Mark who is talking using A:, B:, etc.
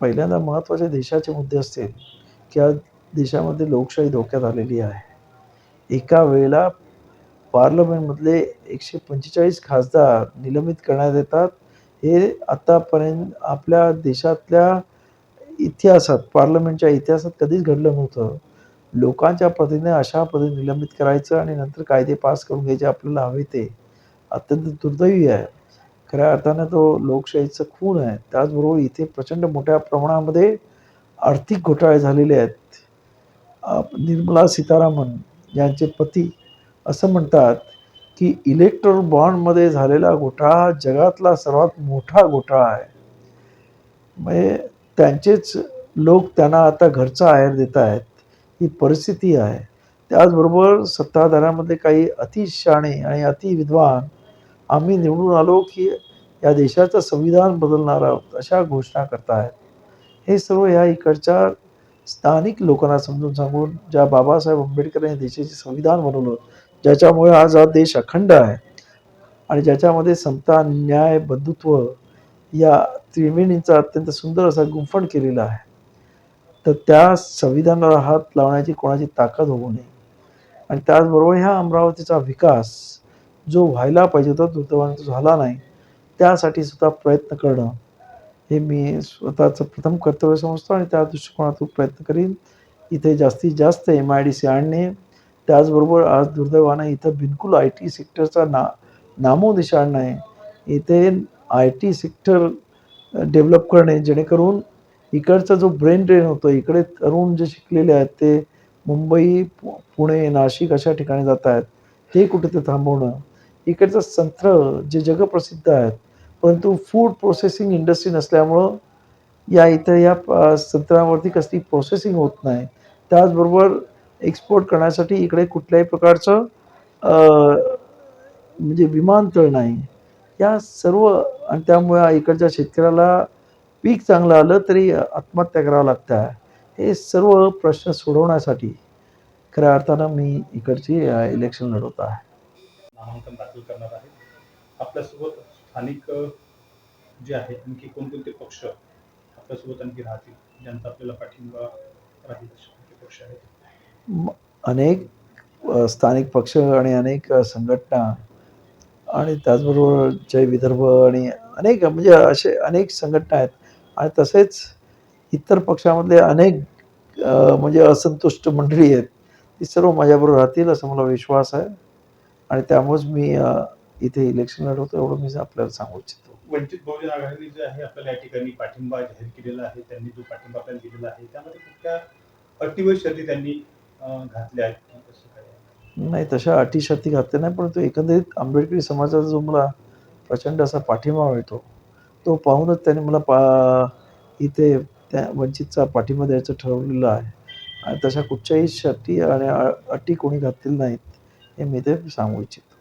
A: पहिल्यांदा महत्त्वाचे देशाचे मुद्दे असतील की आज देशामध्ये लोकशाही धोक्यात आलेली आहे. एका वेळेला पार्लमेंटमधले एकशे पंचेचाळीस खासदार निलंबित करण्यात येतात. हे आत्तापर्यंत आपल्या देशातल्या इतिहासात पार्लमेंटच्या इतिहासात कधीच घडलं नव्हतं. लोकांच्या पद्धतीने अशा पद्धतीने निलंबित करायचं आणि नंतर कायदे पास करून घ्यायचे आपल्याला हवे ते अत्यंत दुर्दैवी आहे. खऱ्या अर्थानं तो लोकशाहीचं खून आहे. त्याचबरोबर इथे प्रचंड मोठ्या प्रमाणामध्ये आर्थिक घोटाळे झालेले आहेत. निर्मला सीतारामन यांचे पती असं म्हणतात की इलेक्ट्रॉल बॉन्डमध्ये झालेला घोटाळा हा जगातला सर्वात मोठा घोटाळा आहे. म्हणजे त्यांचेच लोक त्यांना आता घरचा आहेर देत आहेत. ही परिस्थिती आहे. त्याचबरोबर सत्ताधाऱ्यामध्ये काही अतिशहाणे आणि अतिविद्वान आम्ही निवडून आलो की या देशाचं संविधान बदलणार आहोत अशा घोषणा करतायत हे सर्व ह्या इकडच्या स्थानिक लोकांना समजून सांगून ज्या बाबासाहेब आंबेडकर यांनी देशाचे संविधान बनवलं ज्याच्यामुळे आज हा देश अखंड आहे आणि ज्याच्यामध्ये समता न्याय बंधुत्व या त्रिवेणींचा अत्यंत सुंदर असा गुंफण केलेला आहे. तर त्या संविधानाला हात लावण्याची कोणाची ताकद होऊ नये. आणि त्याचबरोबर ह्या अमरावतीचा विकास जो व्हायला पाहिजे होता दुर्दैवाने तो झाला नाही. त्यासाठी सुद्धा प्रयत्न करणं हे मी स्वतःचं प्रथम कर्तव्य समजतो आणि त्या दृष्टिकोनातून प्रयत्न करीन. इथे जास्तीत जास्त एम आय डी सी आणणे. त्याचबरोबर आज दुर्दैवानं इथं बिलकुल आय टी सेक्टरचा ना नामोनिशाण नाही इथे आय टी सेक्टर डेव्हलप करणे जेणेकरून इकडचा जो ब्रेन ड्रेन होतो इकडे तरुण जे शिकलेले आहेत ते मुंबई पु पुणे नाशिक अशा ठिकाणी जात आहेत. ते कुठे ते थांबवणं. इकडचं संत्र जे जगप्रसिद्ध आहेत परंतु फूड प्रोसेसिंग इंडस्ट्री नसल्यामुळं या इथं या संत्रावरती कसली प्रोसेसिंग होत नाही. त्याचबरोबर एक्सपोर्ट करण्यासाठी इकडे कुठल्याही प्रकारचं म्हणजे विमानतळ नाही. या सर्व आणि त्यामुळे इकडच्या शेतकऱ्याला पीक चांगलं आलं तरी आत्महत्या करावं लागतं हे सर्व प्रश्न सोडवण्यासाठी खऱ्या अर्थानं मी इकडची इलेक्शन लढवत आहे.
B: नामांकन दाखल करणार आहेत आपल्यासोबत स्थानिक जे आहे आणखी कोणकोणते पक्ष आपल्यासोबत आणखी राहतील ज्यांचा आपल्याला पाठिंबा राहील असे कोणते पक्ष आहेत?
A: अनेक स्थानिक पक्ष आणि अनेक संघटना आणि त्याचबरोबर जय विदर्भ आणि अनेक म्हणजे असे अनेक संघटना आहेत. आणि तसेच इतर पक्षामधले अनेक म्हणजे असंतुष्ट मंडळी आहेत ती सर्व माझ्याबरोबर राहतील असा मला विश्वास आहे. आणि त्यामुळेच मी इथे इलेक्शन लढवतो एवढं मी आपल्याला सांगू इच्छितो.
B: वंचित बहुजन आघाडीने जे आहे आपल्याला या ठिकाणी पाठिंबा जाहीर केलेला आहे त्यांनी जो पाठिंबा आपल्याला दिलेला आहे त्यामध्ये कुठल्या अटी व शर्ती त्यांनी घातल्या आहेत
A: नाही तशा अटी शर्ती घातल्या नाही परंतु एकंदरीत आंबेडकरी समाजाचा जो मला प्रचंड असा पाठिंबा मिळतो तो पाहूनच त्याने मला पा इथे त्या वंचितचा पाठिंबा द्यायचं ठरवलेलं आहे. आणि तशा कुठच्याही शर्ती आणि अटी कोणी घातलेल्या नाहीत. हे मी ते सांगू इच्छितो